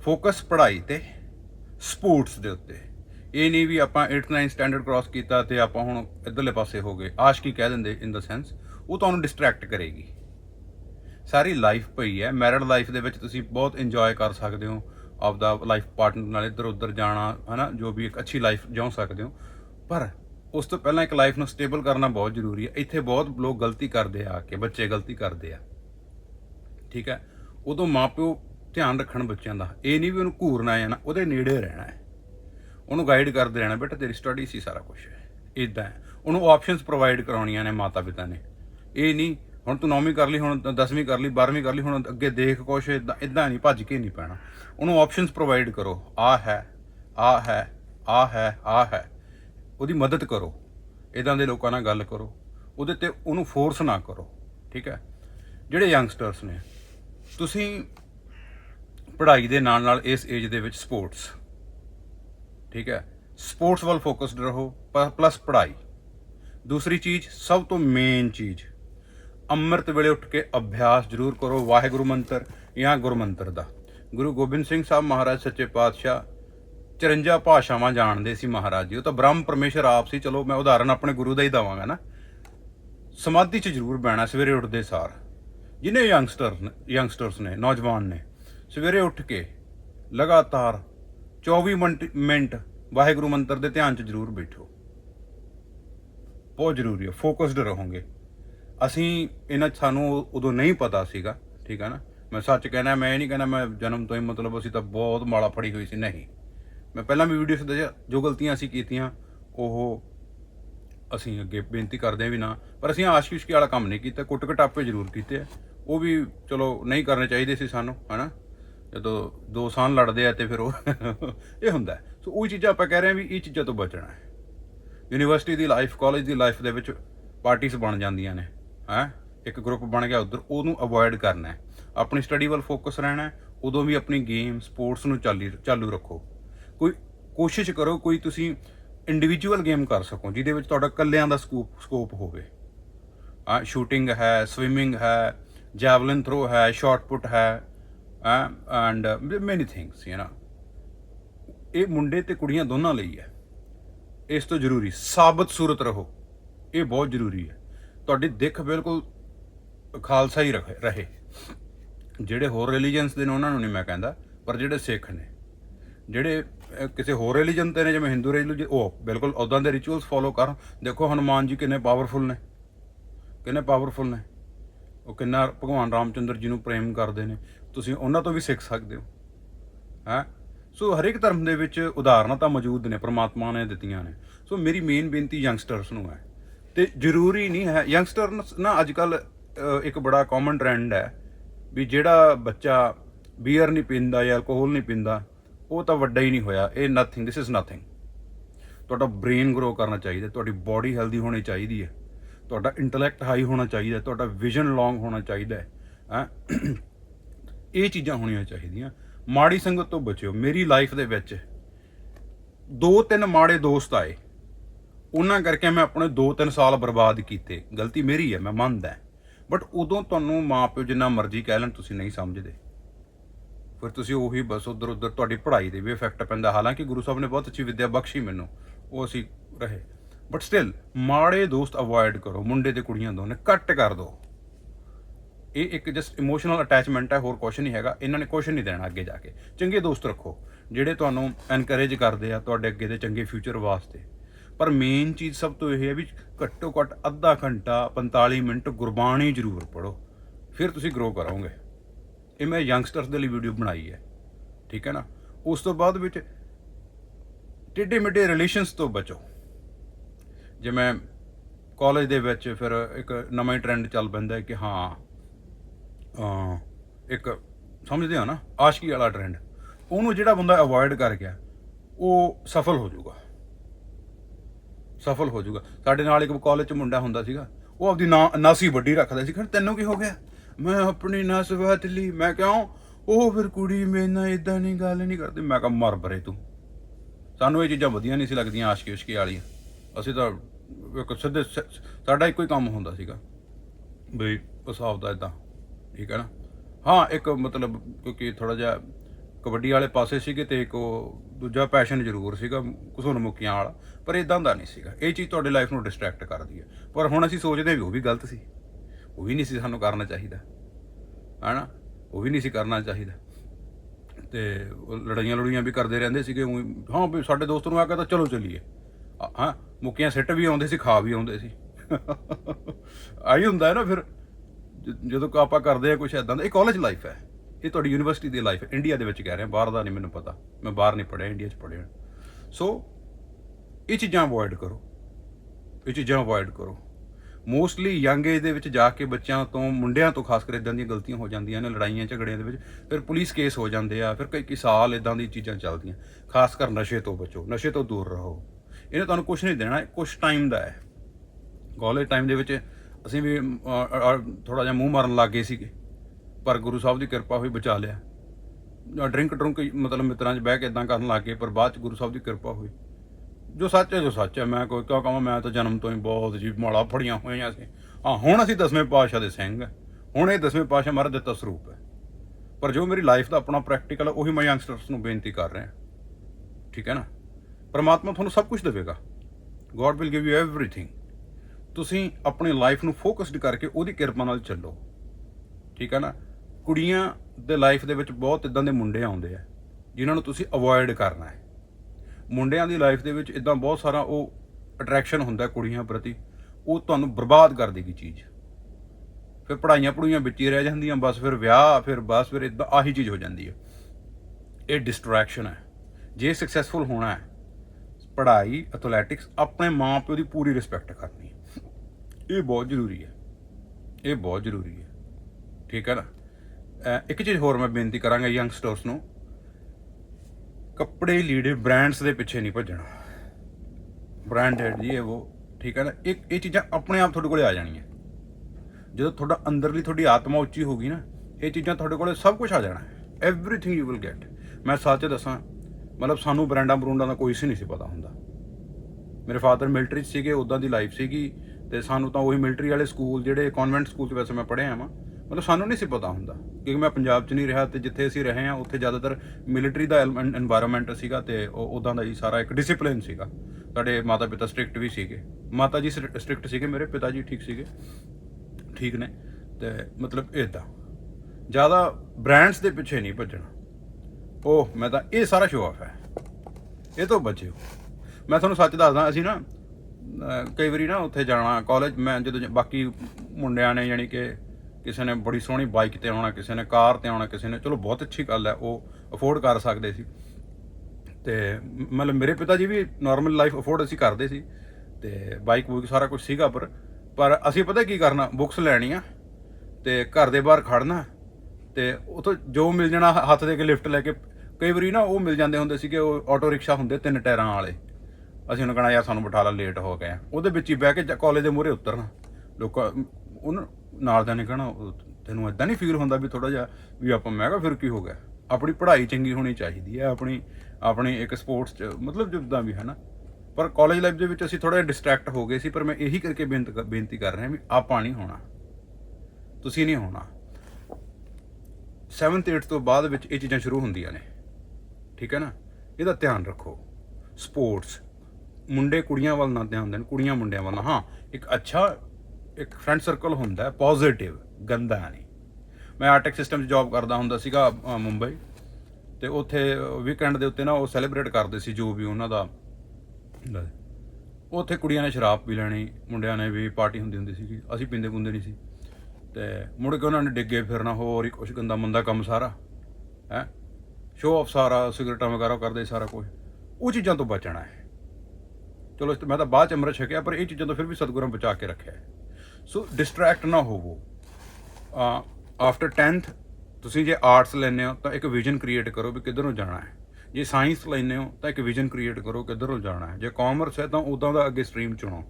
ਫੋਕਸ ਪੜ੍ਹਾਈ ਤੇ ਸਪੋਰਟਸ ਦੇ ਉੱਤੇ। ਇਹ ਨਹੀਂ ਵੀ ਆਪਾਂ 8th 9th ਸਟੈਂਡਰਡ ਕ੍ਰਾਸ ਕੀਤਾ ਤੇ ਆਪਾਂ ਹੁਣ ਇਧਰਲੇ ਪਾਸੇ ਹੋ ਗਏ। ਆਸ਼ਕੀ ਕਹਿ ਦਿੰਦੇ ਇਨ ਦਾ ਸੈਂਸ ਉਹ ਤੁਹਾਨੂੰ ਡਿਸਟਰੈਕਟ ਕਰੇਗੀ। ਸਾਰੀ ਲਾਈਫ ਪਈ ਹੈ ਮੈਰਿਡ ਲਾਈਫ ਦੇ ਵਿੱਚ ਤੁਸੀਂ ਬਹੁਤ ਇੰਜੋਏ ਕਰ ਸਕਦੇ ਹੋ। ਆਪਦਾ ਲਾਈਫ ਪਾਰਟਨਰ ਨਾਲ ਇੱਧਰ ਉੱਧਰ ਜਾਣਾ, ਹਨਾ, ਜੋ ਵੀ ਇੱਕ ਅੱਛੀ ਲਾਈਫ ਜਿਉ ਸਕਦੇ ਹੋ। ਪਰ ਉਸ ਤੋਂ ਪਹਿਲਾਂ ਇੱਕ ਲਾਈਫ ਨੂੰ ਸਟੇਬਲ ਕਰਨਾ ਬਹੁਤ ਜ਼ਰੂਰੀ ਹੈ। ਇੱਥੇ ਬਹੁਤ ਲੋਕ ਗਲਤੀ ਕਰਦੇ ਆ ਕੇ, ਬੱਚੇ ਗਲਤੀ ਕਰਦੇ ਆ। ਠੀਕ ਹੈ? ਉਦੋਂ ਮਾਪਿਓ ਧਿਆਨ ਰੱਖਣ ਬੱਚਿਆਂ ਦਾ। ਇਹ ਨਹੀਂ ਵੀ ਉਹਨੂੰ ਘੂਰਨਾ ਹੈ ਨਾ ਉਹਦੇ ਨੇੜੇ ਰਹਿਣਾ ਹੈ। ਉਹਨੂੰ ਗਾਈਡ ਕਰਦੇ ਰਹਿਣਾ, ਬੇਟਾ, ਤੇਰੀ ਸਟੱਡੀ ਸੀ, ਸਾਰਾ ਕੁਝ ਇਦਾਂ ਹੈ। ਉਹਨੂੰ ਆਪਸ਼ਨਸ ਪ੍ਰੋਵਾਈਡ ਕਰਾਉਣੀਆਂ ਨੇ ਮਾਤਾ ਪਿਤਾ ਨੇ। ਇਹ ਨਹੀਂ, ਹੁਣ ਤੂੰ ਨੌਵੀਂ ਕਰ ਲਈ, ਹੁਣ 10ਵੀਂ ਕਰ ਲਈ 12ਵੀਂ ਕਰ ਲਈ, ਹੁਣ ਅੱਗੇ ਦੇਖ, ਕੁਛ ਇਦਾਂ ਇਦਾਂ ਨਹੀਂ, ਭੱਜ ਕੇ ਨਹੀਂ ਪੈਣਾ। ਉਹਨੂੰ ਆਪਸ਼ਨਸ ਪ੍ਰੋਵਾਈਡ ਕਰੋ। ਆ ਹੈ ਆ ਹੈ ਆ ਹੈ ਆ ਹੈ। ਉਹਦੀ ਮਦਦ ਕਰੋ। ਇਦਾਂ ਦੇ ਲੋਕਾਂ ਨਾਲ ਗੱਲ ਕਰੋ। ਉਹਦੇ ਤੇ ਉਹਨੂੰ ਫੋਰਸ ਨਾ ਕਰੋ। ਠੀਕ ਹੈ? ਜਿਹੜੇ ਯੰਗਸਟਰਸ ਨੇ, ਤੁਸੀਂ ਪੜ੍ਹਾਈ ਦੇ ਨਾਲ ਨਾਲ ਇਸ ਏਜ ਦੇ ਵਿੱਚ ਸਪੋਰਟਸ ਠੀਕ ਹੈ? ਸਪੋਰਟਸ ਵੱਲ ਫੋਕਸਡ ਰਹੋ ਪਲੱਸ ਪੜ੍ਹਾਈ। ਦੂਸਰੀ ਚੀਜ਼, ਸਭ ਤੋਂ ਮੇਨ ਚੀਜ਼, ਅੰਮ੍ਰਿਤ ਵੇਲੇ ਉੱਠ ਕੇ ਅਭਿਆਸ ਜ਼ਰੂਰ ਕਰੋ ਵਾਹਿਗੁਰੂ ਮੰਤਰ ਜਾਂ ਗੁਰਮੰਤਰ ਦਾ। ਗੁਰੂ ਗੋਬਿੰਦ ਸਿੰਘ ਸਾਹਿਬ ਮਹਾਰਾਜ, ਸੱਚੇ ਪਾਤਸ਼ਾਹ 54 ਭਾਸ਼ਾਵਾਂ ਜਾਣਦੇ ਸੀ ਮਹਾਰਾਜ ਜੀ। ਉਹ ਤਾਂ ਬ੍ਰਹਮ ਪਰਮੇਸ਼ਰ ਆਪ ਸੀ। ਚਲੋ ਮੈਂ ਉਦਾਹਰਨ ਆਪਣੇ ਗੁਰੂ ਦਾ ਹੀ ਦਵਾਂਗਾ ਨਾ। ਸਮਾਧੀ 'ਚ ਜ਼ਰੂਰ ਬਹਿਣਾ, ਸਵੇਰੇ ਉੱਠਦੇ ਸਾਰ। ਜਿਨੇ ਯੰਗਸਟਰ ਯੰਗਸਟਰਸ ਨੇ, ਨੌਜਵਾਨ ਨੇ, ਸਵੇਰੇ ਉੱਠ ਕੇ ਲਗਾਤਾਰ 24 ਮਿੰਟ ਮਿੰਟ ਵਾਹਿਗੁਰੂ ਮੰਤਰ ਦੇ ਧਿਆਨ 'ਚ ਜ਼ਰੂਰ ਬੈਠੋ। ਬਹੁਤ ਜ਼ਰੂਰੀ ਹੈ। ਫੋਕਸਡ ਰਹੋਗੇ। ਅਸੀਂ ਇਹਨਾਂ 'ਚ ਸਾਨੂੰ ਉਦੋਂ ਨਹੀਂ ਪਤਾ ਸੀਗਾ। ਠੀਕ ਹੈ ਨਾ? ਮੈਂ ਸੱਚ ਕਹਿਣਾ, ਮੈਂ ਇਹ ਨਹੀਂ ਕਹਿਣਾ, ਮੈਂ ਜਨਮ ਤੋਂ ਹੀ ਮਤਲਬ ਅਸੀਂ ਤਾਂ ਬਹੁਤ ਮਾਲਾ ਫੜੀ ਹੋਈ ਸੀ। ਨਹੀਂ। ਮੈਂ ਪਹਿਲਾਂ ਵੀ ਵੀਡੀਓਸ ਦੱਸਿਆ ਜੋ ਗਲਤੀਆਂ ਅਸੀਂ ਕੀਤੀਆਂ, ਉਹ ਅਸੀਂ ਅੱਗੇ ਬੇਨਤੀ ਕਰਦੇ ਹਾਂ ਵੀ ਨਾ, ਪਰ ਅਸੀਂ ਆਸ਼ਿਸ਼ਕੀ ਵਾਲਾ ਕੰਮ ਨਹੀਂ ਕੀਤਾ ਕੁੱਟ ਕਟਾਪੇ ਜ਼ਰੂਰ ਕੀਤੇ ਆ। ਉਹ ਵੀ ਚਲੋ ਨਹੀਂ ਕਰਨੇ ਚਾਹੀਦੇ ਸੀ ਸਾਨੂੰ, ਹਨਾ? ਜਦੋਂ ਦੋ ਸਾਲ ਲੜਦੇ ਆ ਤੇ ਫਿਰ ਉਹ ਇਹ ਹੁੰਦਾ। ਸੋ ਉਹ ਚੀਜ਼ਾਂ ਆਪਾਂ ਕਹਿ ਰਹੇ ਹਾਂ ਵੀ ਇਹ ਚੀਜ਼ਾਂ ਤੋਂ ਬਚਣਾ ਹੈ। ਯੂਨੀਵਰਸਿਟੀ ਦੀ ਲਾਈਫ ਕਾਲਜ ਦੀ ਲਾਈਫ ਦੇ ਵਿੱਚ ਪਾਰਟੀਆਂ ਬਣ ਜਾਂਦੀਆਂ ਨੇ, ਹੈ? ਇੱਕ ਗਰੁੱਪ ਬਣ ਗਿਆ ਉਧਰ, ਉਹਨੂੰ ਅਵੋਇਡ ਕਰਨਾ ਹੈ। ਆਪਣੀ ਸਟੱਡੀ ਵੱਲ ਫੋਕਸ ਰਹਿਣਾ ਉਦੋਂ ਵੀ ਆਪਣੀ ਗੇਮ ਸਪੋਰਟਸ ਨੂੰ ਚਾਲੀ ਚਾਲੂ ਰੱਖੋ। ਕੋਈ ਕੋਸ਼ਿਸ਼ ਕਰੋ ਕੋਈ ਤੁਸੀਂ ਇੰਡੀਵਿਜੂਅਲ ਗੇਮ ਕਰ ਸਕੋ, ਜਿਹਦੇ ਵਿੱਚ ਤੁਹਾਡਾ ਇਕੱਲਿਆਂ ਦਾ ਸਕੋਪ ਸਕੋਪ ਹੋਵੇ। ਆ ਸ਼ੂਟਿੰਗ ਹੈ ਸਵਿਮਿੰਗ ਹੈ ਜੈਵਲਿਨ ਥਰੋ ਹੈ ਸ਼ਾਰਟ ਪੁੱਟ ਹੈ and many things you know ਇਹ ਮੁੰਡੇ ਤੇ ਕੁੜੀਆਂ ਦੋਨਾਂ ਲਈ ਹੈ। ਇਸ ਤੋਂ ਜ਼ਰੂਰੀ ਸਾਬਤ ਸੂਰਤ ਰਹੋ। ਇਹ ਬਹੁਤ ਜ਼ਰੂਰੀ ਹੈ। ਤੁਹਾਡੀ ਦਿੱਖ ਬਿਲਕੁਲ ਖਾਲਸਾ ਹੀ ਰਹੇ। ਜਿਹੜੇ ਹੋਰ ਰਿਲੀਜੀਅਨਸ ਦੇ ਨੇ, ਉਹਨਾਂ ਨੂੰ ਨਹੀਂ ਮੈਂ ਕਹਿੰਦਾ, ਪਰ ਜਿਹੜੇ ਸਿੱਖ ਨੇ, ਜਿਹੜੇ ਅਹ, ਕਿਸੇ ਹੋਰ ਰਿਲੀਜਨ ਤੇ ਨੇ ਜਿਵੇਂ ਹਿੰਦੂ ਰਿਲੀਜਨ ਉਹ ਬਿਲਕੁਲ ਉਦਾਂ ਦੇ ਰਿਚੁਅਲਸ ਫੋਲੋ ਕਰ। ਦੇਖੋ ਹਨੂਮਾਨ ਜੀ ਕਿੰਨੇ ਪਾਵਰਫੁਲ ਨੇ। ਕਿੰਨੇ ਪਾਵਰਫੁਲ ਨੇ। ਉਹ ਕਿੰਨਾ ਭਗਵਾਨ ਰਾਮਚੰਦਰ ਜੀ ਨੂੰ ਪ੍ਰੇਮ ਕਰਦੇ ਨੇ। ਤੁਸੀਂ ਉਹਨਾਂ ਤੋਂ ਵੀ ਸਿੱਖ ਸਕਦੇ ਹੋ। ਹੈ? ਸੋ ਹਰੇਕ ਧਰਮ ਦੇ ਵਿੱਚ ਉਦਾਹਰਨਾਂ ਤਾਂ ਮੌਜੂਦ ਨੇ ਪ੍ਰਮਾਤਮਾ ਨੇ ਦਿੱਤੀਆਂ ਨੇ। ਸੋ ਮੇਰੀ ਮੇਨ ਬੇਨਤੀ ਯੰਗਸਟਰਸ ਨੂੰ ਹੈ। ਤੇ ਜ਼ਰੂਰੀ ਨਹੀਂ ਹੈ ਯੰਗਸਟਰਸ ਨਾ ਅੱਜ ਕੱਲ ਇੱਕ ਬੜਾ ਕਾਮਨ ਟ੍ਰੈਂਡ ਹੈ ਵੀ ਜਿਹੜਾ ਬੱਚਾ ਬੀਅਰ ਨਹੀਂ ਪੀਂਦਾ ਜਾਂ ਅਲਕੋਹਲ ਨਹੀਂ ਪੀਂਦਾ ਉਹ ਤਾਂ ਵੱਡਾ ਹੀ ਨਹੀਂ ਹੋਇਆ, ਇਹ ਨਥਿੰਗ ਥਿਸ ਇਜ਼ ਨਥਿੰਗ ਤੁਹਾਡਾ ਬ੍ਰੇਨ ਗਰੋ ਕਰਨਾ ਚਾਹੀਦਾ, ਤੁਹਾਡੀ ਬਾਡੀ ਹੈਲਦੀ ਹੋਣੀ ਚਾਹੀਦੀ ਹੈ। ਤੁਹਾਡਾ ਇੰਟੈਲੈਕਟ ਹਾਈ ਹੋਣਾ ਚਾਹੀਦਾ, ਤੁਹਾਡਾ ਵਿਜ਼ਨ ਲੌਂਗ ਹੋਣਾ ਚਾਹੀਦਾ ਹੈ ਇਹ ਚੀਜ਼ਾਂ ਹੋਣੀਆਂ ਚਾਹੀਦੀਆਂ। ਮਾੜੀ ਸੰਗਤ ਤੋਂ ਬਚਿਓ, ਮੇਰੀ ਲਾਈਫ ਦੇ ਵਿੱਚ ਦੋ ਤਿੰਨ ਮਾੜੇ ਦੋਸਤ ਆਏ। ਉਹਨਾਂ ਕਰਕੇ ਮੈਂ ਆਪਣੇ 2-3 ਸਾਲ ਬਰਬਾਦ ਕੀਤੇ। ਗਲਤੀ ਮੇਰੀ ਹੈ, ਮੈਂ ਮੰਨਦਾ। ਬਟ ਉਦੋਂ ਤੁਹਾਨੂੰ ਮਾਪਿਓ ਜਿੰਨਾ ਮਰਜ਼ੀ ਕਹਿ ਲੈਣ, ਤੁਸੀਂ ਨਹੀਂ ਸਮਝਦੇ। ਫਿਰ ਤੁਸੀਂ ਉਹੀ ਬਸ ਉਧਰ ਉਧਰ ਤੁਹਾਡੀ ਪੜ੍ਹਾਈ ਦੇ ਵੀ ਇਫੈਕਟ ਪੈਂਦਾ। ਹਾਲਾਂਕਿ ਗੁਰੂ ਸਾਹਿਬ ਨੇ ਬਹੁਤ ਅੱਛੀ ਵਿੱਦਿਆ ਬਖਸ਼ੀ ਮੈਨੂੰ, ਉਹ ਅਸੀਂ ਰਹੇ। ਬਟ ਸਟਿਲ ਮਾੜੇ ਦੋਸਤ ਅਵੋਇਡ ਕਰੋ, ਮੁੰਡੇ ਤੇ ਕੁੜੀਆਂ ਦੋਨੇ ਕੱਟ ਕਰ ਦਿਓ ਇਹ ਇੱਕ ਜਸਟ ਇਮੋਸ਼ਨਲ ਅਟੈਚਮੈਂਟ ਹੈ, ਹੋਰ ਕੁਝ ਨਹੀਂ ਹੈਗਾ। ਇਹਨਾਂ ਨੇ ਕੁਝ ਨਹੀਂ ਦੇਣਾ ਅੱਗੇ ਜਾ ਕੇ। ਚੰਗੇ ਦੋਸਤ ਰੱਖੋ, ਜਿਹੜੇ ਤੁਹਾਨੂੰ ਐਨਕਰੇਜ ਕਰਦੇ ਆ ਤੁਹਾਡੇ ਅੱਗੇ ਦੇ ਚੰਗੇ ਫਿਊਚਰ ਵਾਸਤੇ। ਪਰ ਮੇਨ ਚੀਜ਼ ਸਭ ਤੋਂ ਇਹ ਹੈ ਵੀ ਘੱਟੋ ਘੱਟ ਅੱਧਾ ਘੰਟਾ 45 ਮਿੰਟ ਗੁਰਬਾਣੀ ਜ਼ਰੂਰ ਪੜੋ ਫਿਰ ਤੁਸੀਂ ਗਰੋ ਕਰੋਗੇ। ਇਹ ਮੈਂ ਯੰਗਸਟਰਸ ਦੇ ਲਈ ਵੀਡੀਓ ਬਣਾਈ ਹੈ। ਠੀਕ ਹੈ ਨਾ? ਉਸ ਤੋਂ ਬਾਅਦ ਵਿੱਚ ਟੇਢੇ ਮਿੱਡੇ ਰਿਲੇਸ਼ਨਸ ਤੋਂ ਬਚੋ। ਜਿਵੇਂ ਕਾਲਜ ਦੇ ਵਿੱਚ ਫਿਰ ਇੱਕ ਨਵਾਂ ਹੀ ਟ੍ਰੈਂਡ ਚੱਲ ਪੈਂਦਾ ਹੈ ਕਿ ਹਾਂ ਇੱਕ ਸਮਝਦੇ ਹੋ ਨਾ? ਆਸ਼ਕੀ ਵਾਲਾ ਟ੍ਰੈਂਡ ਉਹਨੂੰ ਜਿਹੜਾ ਬੰਦਾ ਅਵੋਇਡ ਕਰ ਗਿਆ, ਉਹ ਸਫਲ ਹੋ ਜਾਊਗਾ। ਸਫਲ ਹੋ ਜਾਊਗਾ। ਸਾਡੇ ਨਾਲ ਇੱਕ ਕਾਲਜ ਚ ਮੁੰਡਾ ਹੁੰਦਾ ਸੀਗਾ, ਉਹ ਆਪਦੀ ਨਾਸੀ ਵੱਡੀ ਰੱਖਦਾ ਸੀ। ਖਰ ਤੈਨੂੰ ਕੀ ਹੋ ਗਿਆ? ਮੈਂ ਆਪਣੀ ਨਸ ਵਾਤ ਲਈ, ਮੈਂ ਕਿਉਂ ਉਹ ਫਿਰ ਕੁੜੀ ਮੇਰੇ ਨਾਲ ਇਦਾਂ ਨਹੀਂ ਗੱਲ ਨਹੀਂ ਕਰਦੀ। ਮੈਂ ਕਿਹਾ, ਮਰ ਬਰੇ ਤੂੰ। ਸਾਨੂੰ ਇਹ ਚੀਜ਼ਾਂ ਵਧੀਆ ਨਹੀਂ ਸੀ ਲੱਗਦੀਆਂ, ਆਸ਼ਕੀ ਉਸ਼ਕੀ ਵਾਲੀਆਂ। ਅਸੀਂ ਤਾਂ ਇੱਕ ਸਿੱਧੇ ਸਾਡਾ ਇੱਕੋ ਹੀ ਕੰਮ ਹੁੰਦਾ ਸੀਗਾ। ਬਈ ਹਿਸਾਬ ਦਾ ਇਦਾਂ ਠੀਕ ਹੈ ਨਾ? ਹਾਂ, ਇੱਕ ਮਤਲਬ ਕਿਉਂਕਿ ਥੋੜਾ ਜਿਹਾ ਕਬੱਡੀ ਵਾਲੇ ਪਾਸੇ ਸੀਗੇ ਤੇ ਇੱਕ ਉਹ ਦੂਜਾ ਪੈਸ਼ਨ ਜ਼ਰੂਰ ਸੀਗਾ ਕੁਸੁਨ ਮੁਕੀਆਂ ਵਾਲਾ। ਪਰ ਇਦਾਂ ਦਾ ਨਹੀਂ ਸੀਗਾ। ਇਹ ਚੀਜ਼ ਤੁਹਾਡੀ ਲਾਈਫ ਨੂੰ ਡਿਸਟਰੈਕਟ ਕਰਦੀ ਹੈ। ਪਰ ਹੁਣ ਅਸੀਂ ਸੋਚਦੇ ਵੀ ਉਹ ਵੀ ਗਲਤ ਸੀ। ਉਹ ਵੀ ਨਹੀਂ ਸੀ ਸਾਨੂੰ ਕਰਨਾ ਚਾਹੀਦਾ। ਹਨਾ? ਉਹ ਵੀ ਨਹੀਂ ਸੀ ਕਰਨਾ ਚਾਹੀਦਾ। ਤੇ ਲੜਾਈਆਂ ਲੜੂਈਆਂ ਵੀ ਕਰਦੇ ਰਹਿੰਦੇ ਸੀਗੇ ਊਂ- ਹਾਂ। ਵੀ ਸਾਡੇ ਦੋਸਤ ਨੂੰ ਆ ਕੇ ਤਾਂ ਚਲੋ ਚਲੀਏ। ਆ- ਹਾਂ, ਮੁੱਕੀਆਂ ਸਿੱਟ ਵੀ ਆਉਂਦੇ ਸੀ, ਖਾ ਵੀ ਆਉਂਦੇ ਸੀ। ਆਈ ਹੁੰਦਾ ਹੈ ਨਾ ਫਿਰ। ਜਦੋਂ ਆਪਾਂ ਕਰਦੇ ਆ ਕੁਝ ਐਦਾਂ ਦਾ, ਇਹ ਕਾਲਜ ਲਾਈਫ ਹੈ। ਇਹ ਤੁਹਾਡੀ ਯੂਨੀਵਰਸਿਟੀ ਦੀ ਲਾਈਫ ਹੈ। ਇੰਡੀਆ ਦੇ ਵਿੱਚ ਕਹਿ ਰਿਹਾ, ਬਾਹਰ ਦਾ ਨਹੀਂ ਮੈਨੂੰ ਪਤਾ। ਮੈਂ ਬਾਹਰ ਨਹੀਂ ਪੜਿਆ ਇੰਡੀਆ 'ਚ ਪੜਿਆ ਸੋ ਇਹ ਚੀਜ਼ਾਂ ਅਵੋਇਡ ਕਰੋ। ਇਹ ਚੀਜ਼ਾਂ ਅਵੋਇਡ ਕਰੋ। ਮੋਸਟਲੀ ਯੰਗ ਏਜ ਦੇ ਵਿੱਚ ਜਾ ਕੇ ਬੱਚਿਆਂ ਤੋਂ, ਮੁੰਡਿਆਂ ਤੋਂ ਖਾਸ ਕਰ ਇਦਾਂ ਦੀਆਂ ਗਲਤੀਆਂ ਹੋ ਜਾਂਦੀਆਂ ਨੇ, ਲੜਾਈਆਂ, ਝਗੜਿਆਂ ਦੇ ਵਿੱਚ। ਫਿਰ ਪੁਲਿਸ ਕੇਸ ਹੋ ਜਾਂਦੇ ਆ, ਫਿਰ ਕਈ ਕਈ ਸਾਲ ਇਦਾਂ ਦੀ ਚੀਜ਼ਾਂ ਚੱਲਦੀਆਂ। ਖਾਸ ਕਰ ਨਸ਼ੇ ਤੋਂ ਬਚੋ, ਨਸ਼ੇ ਤੋਂ ਦੂਰ ਰਹੋ। ਇਹਨੇ ਤੁਹਾਨੂੰ ਕੁਝ ਨਹੀਂ ਦੇਣਾ ਕੁਝ ਟਾਈਮ ਦਾ ਹੈ। ਕਾਲਜ ਟਾਈਮ ਦੇ ਵਿੱਚ ਅਸੀਂ ਵੀ ਥੋੜਾ ਜਿਹਾ ਮੂੰਹ ਮਾਰਨ ਲੱਗ ਗਏ ਸੀਗੇ। ਪਰ ਗੁਰੂ ਸਾਹਿਬ ਦੀ ਕਿਰਪਾ ਹੋਈ ਬਚਾ ਲਿਆ। ਡਰਿੰਕ ਡਰੁੰਕ ਮਤਲਬ ਮਿੱਤਰਾਂ 'ਚ ਬਹਿ ਕੇ ਇਦਾਂ ਕਰਨ ਲੱਗ ਗਏ, ਪਰ ਬਾਅਦ 'ਚ ਗੁਰੂ ਸਾਹਿਬ ਦੀ ਕਿਰਪਾ ਹੋਈ। ਜੋ ਸੱਚ ਹੈ ਜੋ ਸੱਚ ਹੈ। ਮੈਂ ਕੋਈ ਕਿਉਂ ਕਹਾਂ, ਮੈਂ ਤਾਂ ਜਨਮ ਤੋਂ ਹੀ ਬਹੁਤ ਜੀ ਮਾੜਾ ਫੜੀਆਂ ਹੋਈਆਂ ਸੀ। ਹਾਂ ਹੁਣ ਅਸੀਂ ਦਸਵੇਂ ਪਾਤਸ਼ਾਹ ਦੇ ਸਿੰਘ ਹੁਣ ਇਹ ਦਸਵੇਂ ਪਾਤਸ਼ਾਹ ਮਹਾਰਾਜ ਦਿੱਤਾ ਸਰੂਪ ਹੈ। ਪਰ ਜੋ ਮੇਰੀ ਲਾਈਫ ਦਾ ਆਪਣਾ ਪ੍ਰੈਕਟੀਕਲ ਹੈ, ਉਹੀ ਮੈਂ ਯੰਗਸਟਰਸ ਨੂੰ ਬੇਨਤੀ ਕਰ ਰਿਹਾ। ਠੀਕ ਹੈ ਨਾ? ਪਰਮਾਤਮਾ ਤੁਹਾਨੂੰ ਸਭ ਕੁਝ ਦੇਵੇਗਾ। God will give you everything ਤੁਸੀਂ ਆਪਣੀ ਲਾਈਫ ਨੂੰ ਫੋਕਸਡ ਕਰਕੇ ਉਹਦੀ ਕਿਰਪਾ ਨਾਲ ਚੱਲੋ। ਠੀਕ ਹੈ ਨਾ? ਕੁੜੀਆਂ ਦੇ ਲਾਈਫ ਦੇ ਵਿੱਚ ਬਹੁਤ ਇਦਾਂ ਦੇ ਮੁੰਡੇ ਆਉਂਦੇ ਆ, ਜਿਨ੍ਹਾਂ ਨੂੰ ਤੁਸੀਂ ਅਵੋਇਡ ਕਰਨਾ ਹੈ। ਮੁੰਡਿਆਂ ਦੀ ਲਾਈਫ ਦੇ ਵਿੱਚ ਇਦਾਂ ਬਹੁਤ ਸਾਰਾ ਉਹ ਅਟਰੈਕਸ਼ਨ ਹੁੰਦਾ ਕੁੜੀਆਂ ਪ੍ਰਤੀ, ਉਹ ਤੁਹਾਨੂੰ ਬਰਬਾਦ ਕਰ ਦੇਗੀ ਚੀਜ਼। ਫਿਰ ਪੜਾਈਆਂ ਪੜੂਈਆਂ ਵਿੱਚ ਹੀ ਰਹਿ ਜਾਂਦੀਆਂ, ਬਸ ਫਿਰ ਵਿਆਹ, ਫਿਰ ਬਸ ਫਿਰ ਇਦਾਂ ਆਹੀ ਚੀਜ਼ ਹੋ ਜਾਂਦੀ ਹੈ। ਇਹ ਡਿਸਟਰੈਕਸ਼ਨ ਹੈ। ਜੇ ਸਕਸੈਸਫੁਲ ਹੋਣਾ ਹੈ, ਪੜ੍ਹਾਈ ਐਥਲੈਟਿਕਸ ਆਪਣੇ ਮਾਪਿਓ ਦੀ ਪੂਰੀ ਰਿਸਪੈਕਟ ਕਰਨੀ ਇਹ ਬਹੁਤ ਜ਼ਰੂਰੀ ਹੈ। ਇਹ ਬਹੁਤ ਜ਼ਰੂਰੀ ਹੈ। ਠੀਕ ਹੈ ਨਾ? ਇੱਕ ਚੀਜ਼ ਹੋਰ ਮੈਂ ਬੇਨਤੀ ਕਰਾਂਗਾ ਯੰਗਸਟਰਸ ਨੂੰ। ਕੱਪੜੇ ਲੀੜੇ ਬ੍ਰਾਂਡਸ ਦੇ ਪਿੱਛੇ ਨਹੀਂ ਭੱਜਣਾ। ਬ੍ਰਾਂਡਡ ਜੀ ਇਹ ਉਹ, ਠੀਕ ਹੈ ਨਾ? ਇਹ ਇਹ ਚੀਜ਼ਾਂ ਆਪਣੇ ਆਪ ਤੁਹਾਡੇ ਕੋਲੇ ਆ ਜਾਣੀਆਂ। ਜਦੋਂ ਤੁਹਾਡਾ ਅੰਦਰਲੀ ਤੁਹਾਡੀ ਆਤਮਾ ਉੱਚੀ ਹੋਗੀ ਨਾ, ਇਹ ਚੀਜ਼ਾਂ ਤੁਹਾਡੇ ਕੋਲੇ ਸਭ ਕੁਝ ਆ ਜਾਣਾ। ਐਵਰੀਥਿੰਗ ਯੂ ਵਿਲ ਗੈਟ ਮੈਂ ਸੱਚ ਦੱਸਾਂ, ਮਤਲਬ ਸਾਨੂੰ ਬ੍ਰਾਂਡਾਂ ਬਰੂੰਡਾਂ ਦਾ ਕੋਈ ਸੀ ਨਹੀਂ ਸੀ ਪਤਾ ਹੁੰਦਾ। ਮੇਰੇ ਫਾਦਰ ਮਿਲਟਰੀ ਸੀਗੇ ਉਦਾਂ ਦੀ ਲਾਈਫ ਸੀਗੀ, ਤੇ ਸਾਨੂੰ ਤਾਂ ਉਹੀ ਮਿਲਟਰੀ ਵਾਲੇ ਸਕੂਲ ਜਿਹੜੇ ਕਨਵੈਂਟ ਸਕੂਲ 'ਚ ਵੈਸੇ ਮੈਂ ਪੜ੍ਹਿਆ ਹਾਂ ਮਤਲਬ ਸਾਨੂੰ ਨਹੀਂ ਸੀ ਪਤਾ ਹੁੰਦਾ, ਕਿਉਂਕਿ ਮੈਂ ਪੰਜਾਬ 'ਚ ਨਹੀਂ ਰਿਹਾ ਤੇ ਜਿੱਥੇ ਅਸੀਂ ਰਹੇ ਹਾਂ, ਉੱਥੇ ਜ਼ਿਆਦਾਤਰ ਮਿਲਟਰੀ ਦਾ এনवायरमेंट ਸੀਗਾ ਤੇ ਉਹ ਉਦਾਂ ਦਾ ਹੀ ਸਾਰਾ ਇੱਕ ਡਿਸਪਲਿਨ ਸੀਗਾ। ਸਾਡੇ ਮਾਤਾ ਪਿਤਾ ਸਟ੍ਰਿਕਟ ਵੀ ਸੀਗੇ। ਮਾਤਾ ਜੀ ਸਟ੍ਰਿਕਟ ਸੀਗੇ, ਮੇਰੇ ਪਿਤਾ ਜੀ ਠੀਕ ਸੀਗੇ। ਠੀਕ ਨੇ, ਤੇ ਮਤਲਬ ਇਦਾਂ ਜ਼ਿਆਦਾ ਬ੍ਰਾਂਡਸ ਦੇ ਪਿੱਛੇ ਨਹੀਂ ਭੱਜਣਾ। ਉਹ ਮੈਂ ਤਾਂ ਇਹ ਸਾਰਾ ਸ਼ੋਅ ਆਫ ਹੈ। ਇਹ ਤੋਂ ਬਚਿਓ। ਮੈਂ ਤੁਹਾਨੂੰ ਸੱਚ ਦੱਸਦਾ, ਅਸੀਂ ਨਾ ਕਈ ਵਾਰੀ ਨਾ ਉੱਥੇ ਜਾਣਾ ਕਾਲਜ ਮੈਂ ਜਦੋਂ ਬਾਕੀ ਮੁੰਡਿਆਂ ਨੇ ਯਾਨੀ ਕਿ ਕਿਸੇ ਨੇ ਬੜੀ ਸੋਹਣੀ ਬਾਈਕ ਤੇ ਆਉਣਾ, ਕਿਸੇ ਨੇ ਕਾਰ ਤੇ ਆਉਣਾ, ਕਿਸੇ ਨੇ, ਚਲੋ ਬਹੁਤ ਅੱਛੀ ਗੱਲ ਹੈ, ਉਹ ਅਫੋਰਡ ਕਰ ਸਕਦੇ ਸੀ। ਤੇ ਮਤਲਬ ਮੇਰੇ ਪਿਤਾ ਜੀ ਵੀ ਨਾਰਮਲ ਲਾਈਫ ਅਫੋਰਡ ਅਸੀਂ ਕਰਦੇ ਸੀ, ਤੇ ਬਾਈਕ ਬੁਕ ਸਾਰਾ ਕੁਝ ਸੀਗਾ, ਪਰ ਪਰ ਅਸੀਂ ਪਤਾ ਕੀ ਕਰਨਾ ਬੁੱਕਸ ਲੈਣੀਆਂ, ਤੇ ਘਰ ਦੇ ਬਾਹਰ ਖੜਨਾ ਤੇ ਉਥੋਂ ਜੋ ਮਿਲ ਜਾਣਾ ਹੱਥ ਦੇ ਕੇ ਲਿਫਟ ਲੈ ਕੇ, ਕਈ ਵਾਰੀ ਨਾ ਉਹ ਮਿਲ ਜਾਂਦੇ ਹੁੰਦੇ ਸੀਗੇ, ਉਹ ਆਟੋ ਰਿਕਸ਼ਾ ਹੁੰਦੇ ਤਿੰਨ ਟਾਇਰਾਂ ਵਾਲੇ। ਅਸੀਂ ਉਹਨਾਂ ਕਹਣਾ, ਯਾਰ ਸਾਨੂੰ ਬਿਠਾ ਲਾ ਲੇਟ ਹੋ ਗਏ ਆ। ਉਹਦੇ ਵਿੱਚ ਹੀ ਬਹਿ ਕੇ ਕਾਲਜ ਦੇ ਮੂਹਰੇ ਉਤਰਨਾ। ਲੋਕਾਂ, ਉਹਨਾਂ ਨਾਲ ਦਾ ਨੇ ਕਹਣਾ ਤੈਨੂੰ ਇਦਾਂ ਨਹੀਂ ਫੀਲ ਹੁੰਦਾ ਵੀ ਥੋੜਾ ਜਿਹਾ ਵੀ ਆਪਾਂ, ਮੈਂ ਕਿਹਾ ਫਿਰ ਕੀ ਹੋ ਗਿਆ? ਆਪਣੀ ਪੜ੍ਹਾਈ ਚੰਗੀ ਹੋਣੀ ਚਾਹੀਦੀ ਹੈ, ਆਪਣੀ ਆਪਣੀ ਇੱਕ ਸਪੋਰਟਸ ਚ, ਮਤਲਬ ਜਿੱਦਾਂ ਵੀ ਹੈ ਨਾ। ਪਰ ਕਾਲਜ ਲਾਈਫ ਦੇ ਵਿੱਚ ਅਸੀਂ ਥੋੜਾ ਜਿਹਾ ਡਿਸਟਰੈਕਟ ਹੋ ਗਏ ਸੀ, ਪਰ ਮੈਂ ਇਹੀ ਕਰਕੇ ਬੇਨਤੀ ਕਰ- ਬੇਨਤੀ ਕਰ ਰਿਹਾ ਵੀ ਆਪਾਂ ਨਹੀਂ ਹੋਣਾ। ਤੁਸੀਂ ਨਹੀਂ ਹੋਣਾ। 7th 8th ਤੋਂ ਬਾਅਦ ਵਿੱਚ ਇਹ ਚੀਜ਼ਾਂ ਸ਼ੁਰੂ ਹੁੰਦੀਆਂ ਨੇ। ਠੀਕ ਹੈ ਨਾ? ਇਹਦਾ ਧਿਆਨ ਰੱਖੋ। ਸਪੋਰਟਸ ਮੁੰਡੇ ਕੁੜੀਆਂ ਵੱਲ ਨਾ ਧਿਆਨ ਦੇਣ, ਕੁੜੀਆਂ ਮੁੰਡਿਆਂ ਵੱਲ ਹਾਂ, ਇੱਕ ਅੱਛਾ ਇੱਕ ਫਰੈਂਡ ਸਰਕਲ ਹੁੰਦਾ ਹੈ ਪੋਜ਼ਿਟਿਵ ਗੰਦਾ ਨਹੀਂ। ਮੈਂ ਆਰਟੈਕ ਸਿਸਟਮ 'ਚ ਜੌਬ ਕਰਦਾ ਹੁੰਦਾ ਸੀਗਾ ਮੁੰਬਈ। ਤੇ ਉੱਥੇ ਵੀਕਐਂਡ ਦੇ ਉੱਤੇ ਨਾ ਉਹ ਸੈਲੀਬ੍ਰੇਟ ਕਰਦੇ ਸੀ ਜੋ ਵੀ ਉਹਨਾਂ ਦਾ। ਉੱਥੇ ਕੁੜੀਆਂ ਨੇ ਸ਼ਰਾਬ ਪੀ ਲੈਣੀ, ਮੁੰਡਿਆਂ ਨੇ ਵੀ ਪਾਰਟੀ ਹੁੰਦੀ ਹੁੰਦੀ ਸੀਗੀ। ਅਸੀਂ ਪੀਂਦੇ ਪੁੰਦੇ ਨਹੀਂ ਸੀ। ਤੇ ਮੁੜ ਕੇ ਉਹਨਾਂ ਨੇ ਡਿੱਗੇ ਫਿਰਨਾ, ਹੋਰ ਹੀ ਕੁਛ ਗੰਦਾ ਮੰਦਾ ਕੰਮ ਸਾਰਾ। ਹੈ? ਸ਼ੋਅ ਆਫ ਸਾਰਾ ਸਿਗਰਟਾਂ ਵਗੈਰਾ ਕਰਦੇ ਸਾਰਾ ਕੁਝ ਉਹ ਚੀਜ਼ਾਂ ਤੋਂ ਬਚਣਾ ਹੈ। ਚਲੋ ਮੈਂ ਤਾਂ ਬਾਅਦ ਚ ਅੰਮ੍ਰਿਤ ਛਕਿਆ, ਪਰ ਇਹ ਚੀਜ਼ਾਂ ਤੋਂ ਫਿਰ ਵੀ ਸਤਿਗੁਰਾਂ ਬਚਾ ਕੇ ਰੱਖਿਆ ਹੈ। ਸੋ ਡਿਸਟਰੈਕਟ ਨਾ ਹੋਵੋ। ਆਫਟਰ 10th ਤੁਸੀਂ ਜੇ ਆਰਟਸ ਲੈਂਦੇ ਹੋ, ਤਾਂ ਇੱਕ ਵਿਜ਼ਨ ਕ੍ਰੀਏਟ ਕਰੋ ਵੀ ਕਿੱਧਰ ਨੂੰ ਜਾਣਾ ਹੈ। ਜੇ ਸਾਇੰਸ ਲੈਂਦੇ ਹੋ, ਤਾਂ ਇੱਕ ਵਿਜ਼ਨ ਕ੍ਰੀਏਟ ਕਰੋ ਕਿੱਧਰ ਨੂੰ ਜਾਣਾ ਹੈ। ਜੇ ਕਾਮਰਸ ਹੈ, ਤਾਂ ਉਦਾਂ ਦਾ ਅੱਗੇ ਸਟਰੀਮ ਚੁਣੋ।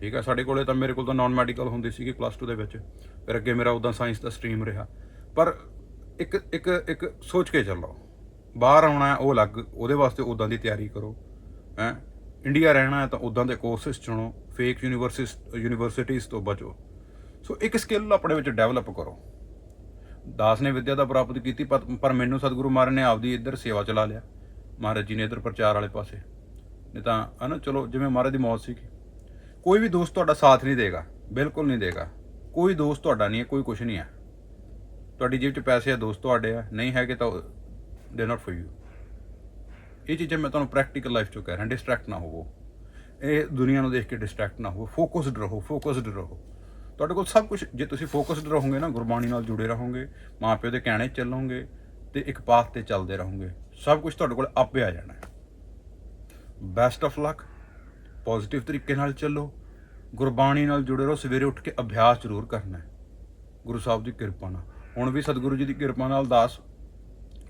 ਠੀਕ ਹੈ, ਸਾਡੇ ਕੋਲੇ ਤਾਂ ਮੇਰੇ ਕੋਲ ਤਾਂ ਨਾਨ ਮੈਡੀਕਲ ਹੁੰਦੀ ਸੀਗੀ ਪਲੱਸ 2 ਦੇ ਵਿੱਚ। ਫਿਰ ਅੱਗੇ ਮੇਰਾ ਉਦਾਂ ਸਾਇੰਸ ਦਾ ਸਟਰੀਮ ਰਿਹਾ। ਪਰ ਇੱਕ ਇੱਕ ਇੱਕ ਸੋਚ ਕੇ ਚੱਲੋ। ਬਾਹਰ ਆਉਣਾ ਉਹ ਅਲੱਗ। ਉਹਦੇ ਵਾਸਤੇ ਉਦਾਂ ਦੀ ਤਿਆਰੀ ਕਰੋ। ਹੈ? ਇੰਡੀਆ ਰਹਿਣਾ ਹੈ ਤਾਂ ਉਦਾਂ ਦੇ ਕੋਰਸਸ ਚੁਣੋ ਫੇਕ ਯੂਨੀਵਰਸਿਸ ਯੂਨੀਵਰਸਿਟੀਜ਼ ਤੋਂ ਬਚੋ। ਸੋ ਇੱਕ ਸਕਿੱਲ ਆਪਣੇ ਵਿੱਚ ਡਿਵੈਲਪ ਕਰੋ। ਦਾਸ ਨੇ ਵਿਦਿਆ ਦਾ ਪ੍ਰਾਪਤ ਕੀਤੀ, ਪਰ ਪਰ ਮੈਨੂੰ ਸਤਿਗੁਰੂ ਮਹਾਰਾਜ ਨੇ ਆਪਦੀ ਇੱਧਰ ਸੇਵਾ ਚਲਾ ਲਿਆ। ਮਹਾਰਾਜ ਜੀ ਨੇ ਇੱਧਰ ਪ੍ਰਚਾਰ ਵਾਲੇ ਪਾਸੇ। ਨਹੀਂ ਤਾਂ, ਹਨਾ, ਚਲੋ, ਜਿਵੇਂ ਮਹਾਰਾਜ ਦੀ ਮੌਤ ਸੀ ਕੋਈ ਵੀ ਦੋਸਤ ਤੁਹਾਡਾ ਸਾਥ ਨਹੀਂ ਦੇਗਾ, ਬਿਲਕੁਲ ਨਹੀਂ ਦੇਗਾ। ਕੋਈ ਦੋਸਤ ਤੁਹਾਡਾ ਨਹੀਂ ਹੈ, ਕੋਈ ਕੁਝ ਨਹੀਂ ਹੈ। ਤੁਹਾਡੀ ਜੇਬ 'ਚ ਪੈਸੇ ਆ, ਦੋਸਤ ਤੁਹਾਡੇ ਆ, ਨਹੀਂ ਹੈਗੇ ਤਾਂ ਦੇ ਨਾਟ ਫॉर ਯੂ ਇਹ ਚੀਜ਼ਾਂ ਮੈਂ ਤੁਹਾਨੂੰ ਪ੍ਰੈਕਟੀਕਲ ਲਾਈਫ 'ਚੋਂ ਕਹਿ ਰਿਹਾ ਡਿਸਟਰੈਕਟ ਨਾ ਹੋਵੋ। ਇਹ ਦੁਨੀਆ ਨੂੰ ਦੇਖ ਕੇ ਡਿਸਟਰੈਕਟ ਨਾ ਹੋਵੋ ਫੋਕਸਡ ਰਹੋ ਫੋਕਸਡ ਰਹੋ। ਤੁਹਾਡੇ ਕੋਲ ਸਭ ਕੁਝ ਜੇ ਤੁਸੀਂ ਫੋਕਸਡ ਰਹੋਗੇ ਨਾ, ਗੁਰਬਾਣੀ ਨਾਲ ਜੁੜੇ ਰਹੋਗੇ, ਮਾਪਿਓ ਦੇ ਕਹਿਣੇ 'ਚ ਚੱਲੋਗੇ, ਤੇ ਇੱਕ ਪਾਥ ਤੇ ਚੱਲਦੇ ਰਹੋਗੇ, ਸਭ ਕੁਝ ਤੁਹਾਡੇ ਕੋਲ ਆਪੇ ਆ ਜਾਣਾ ਹੈ। ਬੈਸਟ ਆਫ ਲੱਕ ਪੋਜ਼ਿਟਿਵ ਤਰੀਕੇ ਨਾਲ ਚੱਲੋ, ਗੁਰਬਾਣੀ ਨਾਲ ਜੁੜੇ ਰਹੋ, ਸਵੇਰੇ ਉੱਠ ਕੇ ਅਭਿਆਸ ਜ਼ਰੂਰ ਕਰਨਾ ਹੈ। ਗੁਰੂ ਸਾਹਿਬ ਦੀ ਕਿਰਪਾ ਨਾਲ। ਹੁਣ ਵੀ ਸਤਿਗੁਰੂ ਜੀ ਦੀ ਕਿਰਪਾ ਨਾਲ ਦਾਸ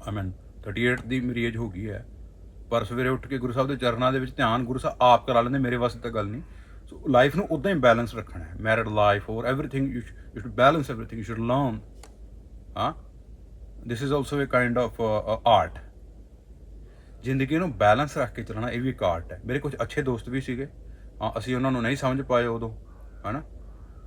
ਆਮੀਨ 38 ਦੀ ਮੇਰੀ ਏਜ ਹੋ ਗਈ ਹੈ। ਪਰ ਸਵੇਰੇ ਉੱਠ ਕੇ ਗੁਰੂ ਸਾਹਿਬ ਦੇ ਚਰਨਾਂ ਦੇ ਵਿੱਚ ਧਿਆਨ ਗੁਰੂ ਸਾਹਿਬ ਆਪ ਕਰਾ ਲੈਂਦੇ, ਮੇਰੇ ਵਾਸਤੇ ਤਾਂ ਗੱਲ ਨਹੀਂ। ਸੋ ਲਾਈਫ ਨੂੰ ਉਦਾਂ ਹੀ ਬੈਲੈਂਸ ਰੱਖਣਾ ਹੈ। ਮੈਰਿਡ ਲਾਈਫ ਔਰ everything you should balance everything you should learn ਹਾਂ। This is also a kind of art ਜ਼ਿੰਦਗੀ ਨੂੰ ਬੈਲੈਂਸ ਰੱਖ ਕੇ ਚੱਲਣਾ, ਇਹ ਵੀ ਇੱਕ ਆਰਟ ਹੈ। ਮੇਰੇ ਕੁਝ ਅੱਛੇ ਦੋਸਤ ਵੀ ਸੀਗੇ। ਹਾਂ, ਅਸੀਂ ਉਹਨਾਂ ਨੂੰ ਨਹੀਂ ਸਮਝ ਪਾਏ ਉਦੋਂ, ਹਨਾ।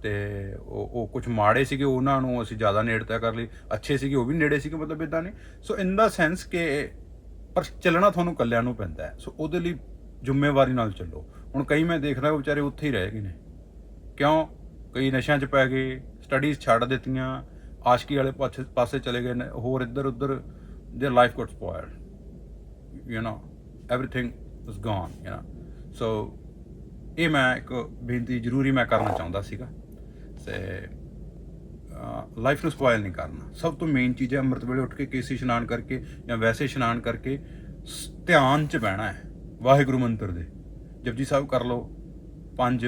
ਤੇ ਉਹ ਉਹ ਕੁਝ ਮਾੜੇ ਸੀਗੇ ਉਹਨਾਂ ਨੂੰ ਅਸੀਂ ਜ਼ਿਆਦਾ ਨੇੜਤਾ ਕਰ ਲਈ। ਅੱਛੇ ਸੀਗੇ, ਉਹ ਵੀ ਨੇੜੇ ਸੀਗੇ, ਮਤਲਬ ਇਦਾਂ ਨਹੀਂ। ਸੋ ਇਨ ਦਾ ਸੈਂਸ ਕਿ ਪਰ ਚੱਲਣਾ ਤੁਹਾਨੂੰ ਕੱਲਿਆਂ ਨੂੰ ਪੈਂਦਾ ਹੈ। ਸੋ ਉਹਦੇ ਲਈ ਜ਼ਿੰਮੇਵਾਰੀ ਨਾਲ ਚੱਲੋ। ਹੁਣ ਕਈ ਮੈਂ ਦੇਖਦਾ ਉਹ ਵਿਚਾਰੇ ਉੱਥੇ ਹੀ ਰਹਿ ਗਏ ਨੇ। ਕਿਉਂ? ਕਈ ਨਸ਼ਿਆਂ 'ਚ ਪੈ ਗਏ ਸਟੱਡੀਜ਼ ਛੱਡ ਦਿੱਤੀਆਂ, ਆਸ਼ਕੀ ਵਾਲੇ ਪਾਸੇ ਪਾਸੇ ਚਲੇ ਗਏ ਨੇ, ਹੋਰ ਇੱਧਰ ਉੱਧਰ, their life got spoiled, you know, everything was gone, you know. So, ਇਹ ਮੈਂ ਇੱਕ ਬੇਨਤੀ ਜ਼ਰੂਰੀ ਮੈਂ ਕਰਨਾ ਚਾਹੁੰਦਾ ਸੀਗਾ। ਤੇ ਲਾਈਫ ਨੂੰ ਸਪੋਇਲ ਨਹੀਂ ਕਰਨਾ। ਸਭ ਤੋਂ ਮੇਨ ਚੀਜ਼ ਹੈ ਅੰਮ੍ਰਿਤ ਵੇਲੇ ਉੱਠ ਕੇ ਕੇਸੀ ਇਸ਼ਨਾਨ ਕਰਕੇ ਜਾਂ ਵੈਸੇ ਇਸ਼ਨਾਨ ਕਰਕੇ ਧਿਆਨ 'ਚ ਬਹਿਣਾ ਹੈ, ਵਾਹਿਗੁਰੂ ਮੰਤਰ ਦੇ। ਜਪਜੀ ਸਾਹਿਬ ਕਰ ਲਓ, ਪੰਜ,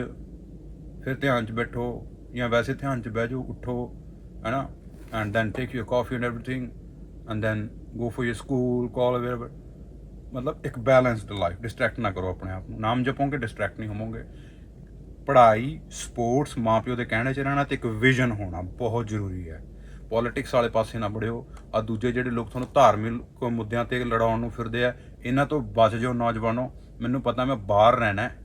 ਫਿਰ ਧਿਆਨ 'ਚ ਬੈਠੋ ਜਾਂ ਵੈਸੇ ਧਿਆਨ 'ਚ ਬਹਿ ਜਾਓ, ਉੱਠੋ, ਹੈਨਾ? And then take your coffee and everything and then go for your school call available ਮਤਲਬ ਇੱਕ ਬੈਲੈਂਸਡ ਲਾਈਫ ਡਿਸਟਰੈਕਟ ਨਾ ਕਰੋ ਆਪਣੇ ਆਪ ਨੂੰ। ਨਾਮ ਜਪੋਗੇ ਡਿਸਟਰੈਕਟ ਨਹੀਂ ਹੋਵੋਗੇ। ਪੜ੍ਹਾਈ ਸਪੋਰਟਸ ਮਾਪਿਓ ਦੇ ਕਹਿਣੇ 'ਚ ਰਹਿਣਾ ਤੇ ਇੱਕ ਵਿਜ਼ਨ ਹੋਣਾ ਬਹੁਤ ਜ਼ਰੂਰੀ ਹੈ ਪੋਲਿਟਿਕਸ ਵਾਲੇ ਪਾਸੇ ਨਾ ਵੜਿਓ ਆ ਦੂਜੇ ਜਿਹੜੇ ਲੋਕ ਤੁਹਾਨੂੰ ਧਾਰਮਿਕ ਮੁੱਦਿਆਂ ਤੇ ਲੜਾਉਣ ਨੂੰ ਫਿਰਦੇ ਆ ਇਹਨਾਂ ਤੋਂ ਬਚ ਜਾਓ ਨੌਜਵਾਨੋ ਮੈਨੂੰ ਪਤਾ ਮੈਂ ਬਾਹਰ ਰਹਿਣਾ ਹੈ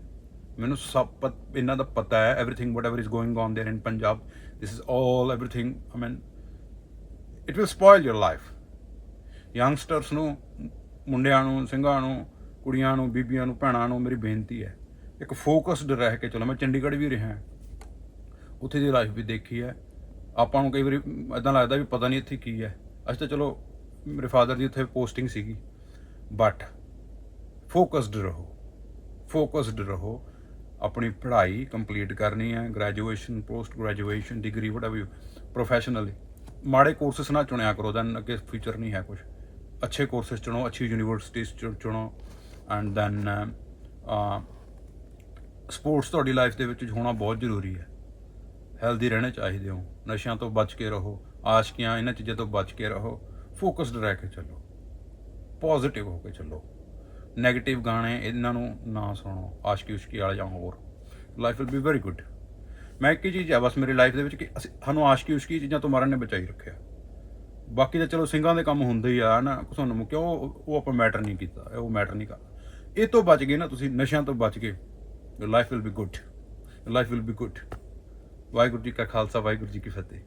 ਮੈਨੂੰ ਸਭ ਪਤ- ਇਹਨਾਂ ਦਾ ਪਤਾ ਹੈ everything what ever is going on there in Punjab this is all everything I mean it will spoil your life youngsters ਨੂੰ ਮੁੰਡਿਆਂ ਨੂੰ ਸਿੰਘਾਂ ਨੂੰ ਕੁੜੀਆਂ ਨੂੰ ਬੀਬੀਆਂ ਨੂੰ ਭੈਣਾਂ ਨੂੰ ਮੇਰੀ ਬੇਨਤੀ ਹੈ ਇੱਕ ਫੋਕਸਡ ਰਹਿ ਕੇ ਚਲੋ, ਮੈਂ ਚੰਡੀਗੜ੍ਹ ਵੀ ਰਿਹਾ। ਉੱਥੇ ਦੀ ਲਾਈਫ ਵੀ ਦੇਖੀ ਹੈ। ਆਪਾਂ ਨੂੰ ਕਈ ਵਾਰੀ ਇਦਾਂ ਲੱਗਦਾ ਵੀ ਪਤਾ ਨਹੀਂ ਇੱਥੇ ਕੀ ਹੈ। ਅਸੀਂ ਤਾਂ ਚਲੋ, ਮੇਰੇ ਫਾਦਰ ਦੀ ਉੱਥੇ ਪੋਸਟਿੰਗ ਸੀਗੀ। ਬਟ ਫੋਕਸਡ ਰਹੋ ਫੋਕਸਡ ਰਹੋ। ਆਪਣੀ ਪੜ੍ਹਾਈ ਕੰਪਲੀਟ ਕਰਨੀ ਹੈ graduation post graduation degree whatever you professionally ਮਾੜੇ ਕੋਰਸਸ ਨਾ ਚੁਣਿਆ ਕਰੋ ਦੈਨ ਅੱਗੇ ਫਿਊਚਰ ਨਹੀਂ ਹੈ ਕੁਝ ਅੱਛੇ ਕੋਰਸਸ ਚੁਣੋ, ਅੱਛੀ ਯੂਨੀਵਰਸਿਟੀਜ਼ ਚੁਣੋ। ਐਂਡ ਦੈਨ ਸਪੋਰਟਸ ਤੁਹਾਡੀ ਲਾਈਫ ਦੇ ਵਿੱਚ ਹੋਣਾ ਬਹੁਤ ਜ਼ਰੂਰੀ ਹੈ। ਹੈਲਦੀ ਰਹਿਣੇ ਚਾਹੀਦੇ ਹੋ। ਨਸ਼ਿਆਂ ਤੋਂ ਬਚ ਕੇ ਰਹੋ। ਆਸ਼ਕੀਆਂ ਇਹਨਾਂ ਚੀਜ਼ਾਂ ਤੋਂ ਬਚ ਕੇ ਰਹੋ। ਫੋਕਸਡ ਰਹਿ ਕੇ ਚੱਲੋ। ਪੋਜ਼ਿਟਿਵ ਹੋ ਕੇ ਚੱਲੋ। 네ਗੇਟਿਵ ਗਾਣੇ ਇਹਨਾਂ ਨੂੰ ਨਾ ਸੁਣੋ। ਆਸ਼ਕੀ ਉਸ਼ਕੀ ਵਾਲੇ ਜਾਂ ਹੋਰ। Life will be very good ਮੈਂ ਇੱਕ ਹੀ ਚੀਜ਼ ਹੈ, ਬਸ ਮੇਰੀ ਲਾਈਫ ਦੇ ਵਿੱਚ ਕਿ ਅਸੀਂ ਸਾਨੂੰ ਆਸ਼ਕੀ ਉਸ਼ਕੀ ਚੀਜ਼ਾਂ ਤੋਂ ਮਾਰਨ ਨੇ ਬਚਾਈ ਰੱਖਿਆ। ਬਾਕੀ ਤਾਂ ਚਲੋ ਸਿੰਘਾਂ ਦੇ ਕੰਮ ਹੁੰਦੇ ਹੀ ਆ ਨਾ ਤੁਹਾਨੂੰ ਕਿਉਂ ਉਹ ਉਹ ਆਪਾਂ ਮੈਟਰ ਨਹੀਂ ਕੀਤਾ, ਉਹ ਮੈਟਰ ਨਹੀਂ ਕਰਦਾ। ਇਹ ਤੋਂ ਬਚ ਗਏ ਨਾ ਤੁਸੀਂ, ਨਸ਼ਿਆਂ ਤੋਂ ਬਚ ਗਏ। Your life will be good your life will be good Waheguru ji ਕਾ ਖਾਲਸਾ ਵਾਹਿਗੁਰੂ ਜੀ ਕੀ ਫਤਿਹ